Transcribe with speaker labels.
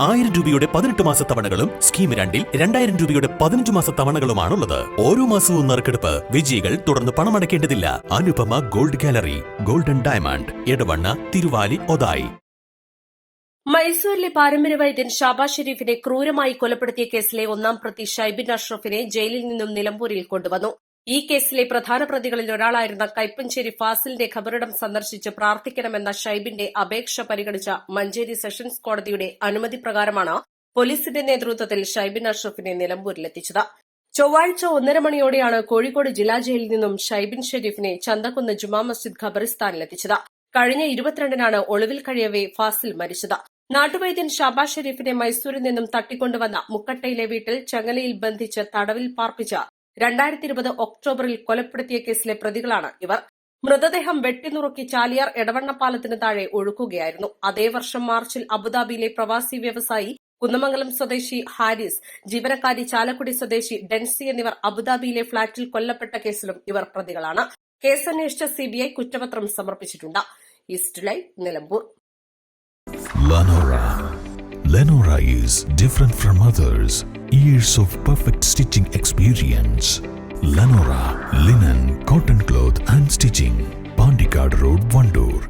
Speaker 1: ആയിരം രൂപയുടെ പതിനെട്ട് മാസ തവണകളും സ്കീം രണ്ടിൽ രണ്ടായിരം രൂപയുടെ പതിനഞ്ച് മാസ തവണകളുമാണുള്ളത്. ഓരോ മാസവും നറുക്കെടുപ്പ് വിജയികൾ തുടർന്ന് പണമടയ്ക്കേണ്ടതില്ല. Anupama gold gallery golden diamond Edavanna Thiruvali Othayi.
Speaker 2: മൈസൂരിലെ പാരമ്പര്യ വൈദ്യൻ ഷാബാസ് ഷെരീഫിനെ ക്രൂരമായി കൊലപ്പെടുത്തിയ കേസിലെ ഒന്നാം പ്രതി ഷൈബിൻ അഷ്റഫിനെ ജയിലിൽ നിന്നും നിലമ്പൂരിൽ കൊണ്ടുവന്നു. ഈ കേസിലെ പ്രധാന പ്രതികളിൽ ഒരാളായിരുന്ന കൈപ്പഞ്ചേരി ഫാസിലിന്റെ ഖബറിടം സന്ദർശിച്ച് പ്രാർത്ഥിക്കണമെന്ന ഷൈബിന്റെ അപേക്ഷ പരിഗണിച്ച മഞ്ചേരി സെഷൻസ് കോടതിയുടെ അനുമതി പ്രകാരമാണ് പോലീസിന്റെ നേതൃത്വത്തിൽ ഷൈബിൻ അഷ്റഫിനെ നിലമ്പൂരിലെത്തിച്ചത്. ചൊവ്വാഴ്ച ഒന്നര മണിയോടെയാണ് കോഴിക്കോട് ജില്ലാ ജയിലിൽ നിന്നും ഷൈബിൻ ഷെരീഫിനെ ചന്തക്കുന്ന് ജുമാ മസ്ജിദ് ഖബറിസ്ഥാനിലെത്തിച്ചത് കഴിഞ്ഞ ഇരുപത്തിരണ്ടിനാണ് ഒളിവിൽ കഴിയവെ ഫാസിൽ മരിച്ചത്. നാട്ടുവൈദ്യൻ ഷാബാസ് ഷെരീഫിനെ മൈസൂരിൽ നിന്നും തട്ടിക്കൊണ്ടുവന്ന മുക്കട്ടയിലെ വീട്ടിൽ ചങ്ങലയിൽ ബന്ധിച്ച് തടവിൽ പാർപ്പിച്ച രണ്ടായിരത്തി ഇരുപത് ഒക്ടോബറിൽ കൊലപ്പെടുത്തിയ കേസിലെ പ്രതികളാണ് ഇവർ. മൃതദേഹം വെട്ടിനുറുക്കി ചാലിയാർ എടവണ്ണപ്പാലത്തിന് താഴെ ഒഴുക്കുകയായിരുന്നു അതേ വർഷം മാർച്ചിൽ അബുദാബിയിലെ പ്രവാസി വ്യവസായി കുന്നമംഗലം സ്വദേശി ഹാരിസ് ജീവനക്കാരി ചാലക്കുടി സ്വദേശി ഡെൻസി എന്നിവർ അബുദാബിയിലെ ഫ്ളാറ്റിൽ കൊല്ലപ്പെട്ട കേസിലും ഇവർ പ്രതികളാണ്. കേസന്വേഷിച്ച സിബിഐ കുറ്റപത്രം സമർപ്പിച്ചിട്ടുണ്ട്. East Nilambur.
Speaker 3: Lenora. Lenora is different from others. Years of perfect stitching experience. Lenora linen, cotton cloth and stitching. Pandikad Road, Vandoor.